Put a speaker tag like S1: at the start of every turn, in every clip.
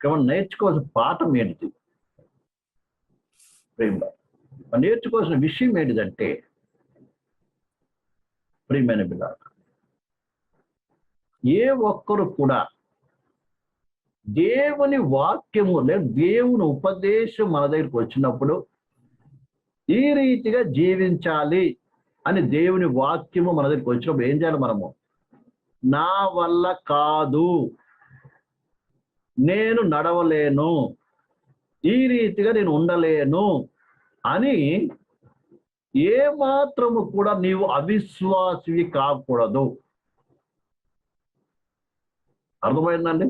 S1: మనం నేర్చుకోవాల్సిన పాఠం ఏంటిది ప్రేమ మనం నేర్చుకోవాల్సిన విషయం ఏంటిదంటే ప్రియమైన బిడ్డ ఏ ఒక్కరు కూడా దేవుని వాక్యము లేదా దేవుని ఉపదేశం మన దగ్గరికి వచ్చినప్పుడు ఈ రీతిగా జీవించాలి అని దేవుని వాక్యము మన దగ్గరికి వచ్చినప్పుడు ఏం చేయాలి మనము? నా వల్ల కాదు. నేను నడవలేను. ఈ రీతిగా నేను ఉండలేను అని ఏ మాత్రము కూడా నీవు అవిశ్వాసివి కాకూడదు. అర్థమైందండి?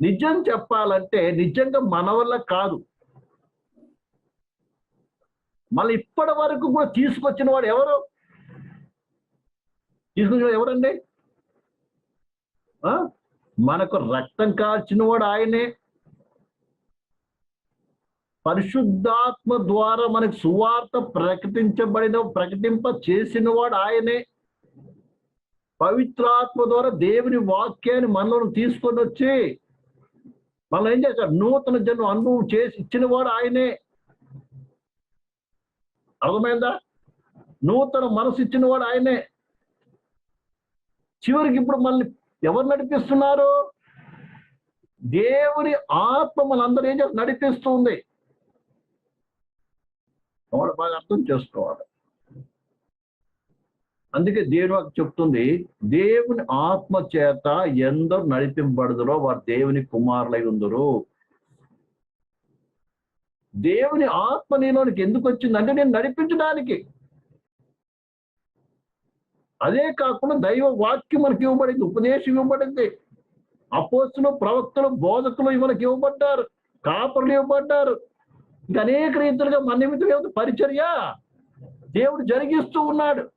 S1: నిజం చెప్పాలంటే నిజంగా మన వల్ల కాదు. మళ్ళీ ఇప్పటి వరకు కూడా తీసుకొచ్చిన వాడు ఎవరు? తీసుకొచ్చిన ఎవరండి? ఆ? మనకు రక్తం కాల్చిన వాడు ఆయనే. పరిశుద్ధాత్మ ద్వారా మనకు సువార్త ప్రకటించబడిన ప్రకటింప చేసిన వాడు ఆయనే. పవిత్రాత్మ ద్వారా దేవుని వాక్యాన్ని మనలో తీసుకొని వచ్చి మనం ఏం చేశాడు? నూతన జన్మ అనుభవం చేసి ఇచ్చిన వాడు ఆయనే. అర్థమైందా? నూతన మనసు ఇచ్చిన వాడు ఆయనే. చివరికి ఇప్పుడు మళ్ళీ ఎవరు నడిపిస్తున్నారు? దేవుని ఆత్మ మనందరూ ఏం చేస్తారు నడిపిస్తుంది. వాడు బాగా అర్థం చేసుకోవాలి. అందుకే దేవుడు చెప్తుంది దేవుని ఆత్మ చేత ఎందరు నడిపింపబడదురో వారు దేవుని కుమారులై ఉందరు. దేవుని ఆత్మ నీలోనికి ఎందుకు వచ్చిందంటే నేను నడిపించడానికి. అదే కాకుండా దైవ వాక్యం మనకి ఇవ్వబడింది ఉపదేశం ఇవ్వబడింది. అపోస్తులు ప్రవక్తలు బోధకులు మనకి ఇవ్వబడ్డారు కాపరులు ఇవ్వబడ్డారు. ఇంకా అనేక రీతులుగా మన నిమిత్తం పరిచర్య. దేవుడు జరిగిస్తూ ఉన్నాడు.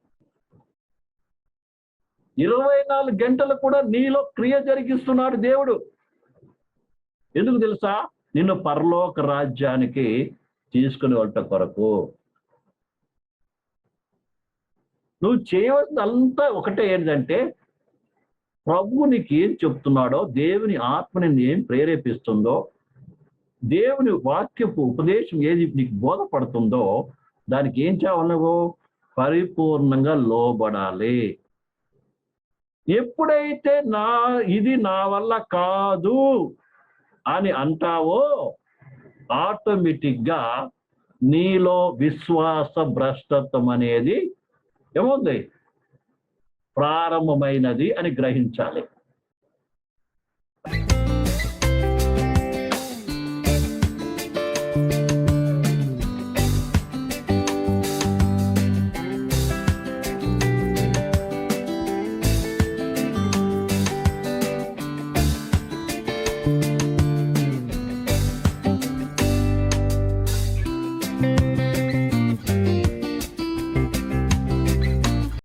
S1: ఇరవై నాలుగు గంటలు కూడా నీలో క్రియ జరిగిస్తున్నాడు దేవుడు. ఎందుకు తెలుసా? నిన్ను పరలోక రాజ్యానికి తీసుకుని వెళ్ళట కొరకు. నువ్వు చేయవలసింది అంతా ఒకటే ఏంటంటే ప్రభువు నీకు ఏం చెప్తున్నాడో దేవుని ఆత్మని ఏం ప్రేరేపిస్తుందో దేవుని వాక్యపు ఉపదేశం ఏది నీకు బోధపడుతుందో దానికి ఏం చేయాలి నువ్వు? పరిపూర్ణంగా లోబడాలి. ఎప్పుడైతే నా ఇది నా వల్ల కాదు అని అంటావో ఆటోమేటిక్గా నీలో విశ్వాస భ్రష్టత్వం అనేది ఏముంది? ప్రారంభమైనది అని గ్రహించాలి.